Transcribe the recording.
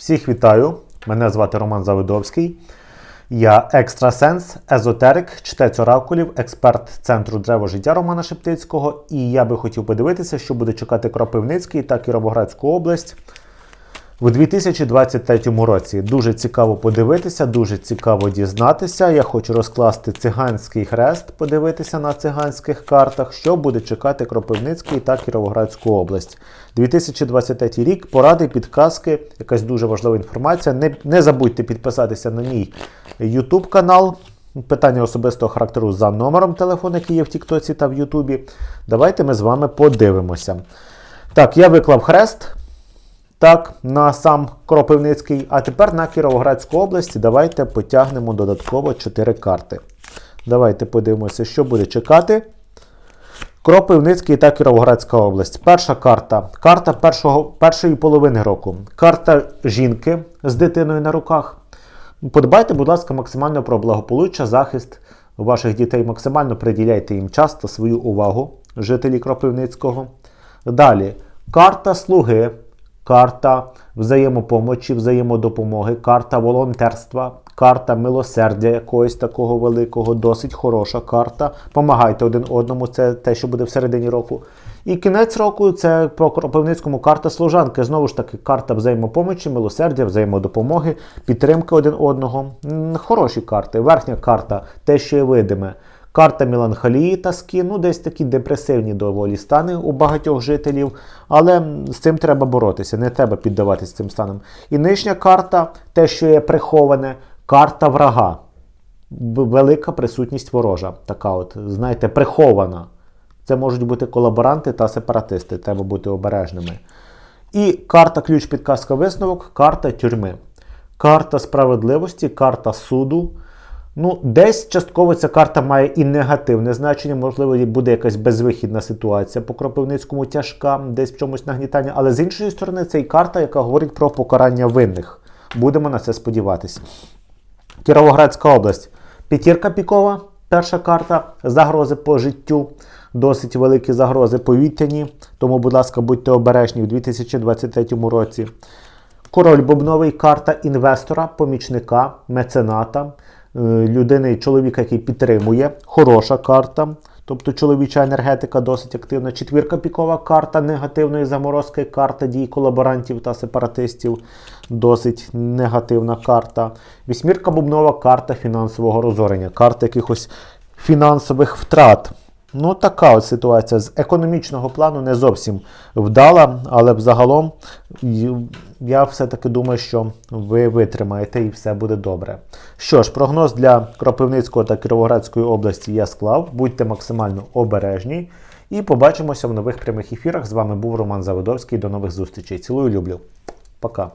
Всіх вітаю! Мене звати Роман Завидовський. Я екстрасенс, езотерик, чтець оракулів, експерт центру древо життя Романа Шептицького. І я би хотів подивитися, що буде чекати Кропивницький та Кіровоградську область в 2023 році. Дуже цікаво подивитися, дуже цікаво дізнатися. Я хочу розкласти циганський хрест, подивитися на циганських картах, що буде чекати Кропивницький та Кіровоградську область. 2023 рік, поради, підказки, якась дуже важлива інформація. Не, не забудьте підписатися на мій YouTube канал. Питання особистого характеру за номером телефону, який є в Тіктоці та в Ютубі. Давайте ми з вами подивимося. Так, я виклав хрест. Так, на сам Кропивницький. А тепер на Кіровоградську область давайте потягнемо додатково 4 карти. Давайте подивимося, що буде чекати. Кропивницький та Кіровоградська область. Перша карта. Карта першого, першої половини року. Карта жінки з дитиною на руках. Подбайте, будь ласка, максимально про благополуччя, захист ваших дітей. Максимально приділяйте їм час та свою увагу, жителі Кропивницького. Далі. Карта слуги. Карта взаємопомочі, взаємодопомоги, карта волонтерства, карта милосердя якогось такого великого, досить хороша карта. Помагайте один одному, це те, що буде в середині року. І кінець року це по Кропивницькому карта служанки. Знову ж таки, карта взаємопомочі, милосердя, взаємодопомоги, підтримки один одного. Хороші карти. Верхня карта те, що є видиме. Карта меланхолії тоски, ну десь такі депресивні доволі стани у багатьох жителів, але з цим треба боротися, не треба піддаватися цим станам. І нижня карта, те, що є приховане, карта врага. Велика присутність ворожа, така от, знаєте, прихована. Це можуть бути колаборанти та сепаратисти, треба бути обережними. І карта ключ підказка висновок, карта тюрми. Карта справедливості, карта суду. Ну, десь частково ця карта має і негативне значення, можливо, буде якась безвихідна ситуація по Кропивницькому тяжка, десь в чомусь нагнітання. Але з іншої сторони, це і карта, яка говорить про покарання винних. Будемо на це сподіватися. Кіровоградська область. П'ятірка пікова, перша карта, загрози по життю, досить великі загрози повітряні. Тому, будь ласка, будьте обережні в 2023 році. Король бубновий карта інвестора, помічника, мецената, людини, чоловіка, який підтримує. Хороша карта. Тобто чоловіча енергетика досить активна. Четвірка пікова карта негативної заморозки, карта дій колаборантів та сепаратистів. Досить негативна карта. Вісьмірка бубнова карта фінансового розорення, карта якихось фінансових втрат. Ну, така от ситуація з економічного плану не зовсім вдала, але взагалом я все-таки думаю, що ви витримаєте і все буде добре. Що ж, прогноз для Кропивницького та Кіровоградської області я склав. Будьте максимально обережні. І побачимося в нових прямих ефірах. З вами був Роман Заводовський. До нових зустрічей. Цілую, люблю. Пока.